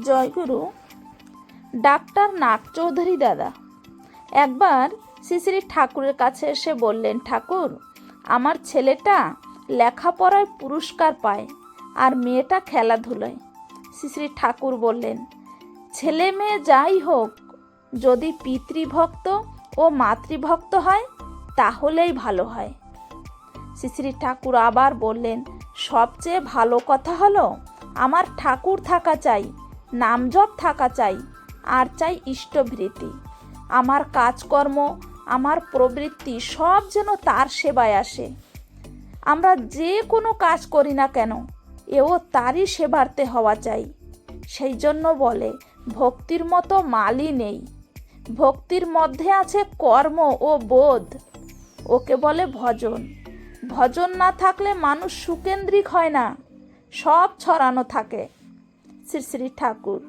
জয়গুরু, doctor নাগ চৌধুরী দাদা। একবার শ্রী ঠাকুরের কাছে এসে বললেন, ঠাকুর, আমার ছেলেটা লেখাপড়ায় পুরস্কার পায় আর মেয়েটা খেলাধুলায়। শ্রী ঠাকুর বললেন, ছেলে মেয়ে যাই হোক, যদি পিতৃভক্ত ও মাতৃভক্ত হয়, তাহলেই ভালো হয়। শ্রী ঠাকুর আবার বললেন, সবচেয়ে ভালো কথা হলো, আমার ঠাকুর থাকা চাই। নামজপ থাকা চাই, আর চাই ইষ্টভৃতি। আমার কাজকর্ম, আমার প্রবৃত্তি সব যেন তার সেবায় আসে। আমরা যে কোনো কাজ করি না কেন, এও তারই সেবার্থে হওয়া চাই। সেই জন্য বলে, ভক্তির মতো মালই নেই। ভক্তির মধ্যে আছে কর্ম ও বোধ। ওকে বলে ভজন। ভজন না থাকলে মানুষ সুকেন্দ্রিক হয় না। সব ছড়ানো থাকে। শ্রী শ্রী ঠাকুর।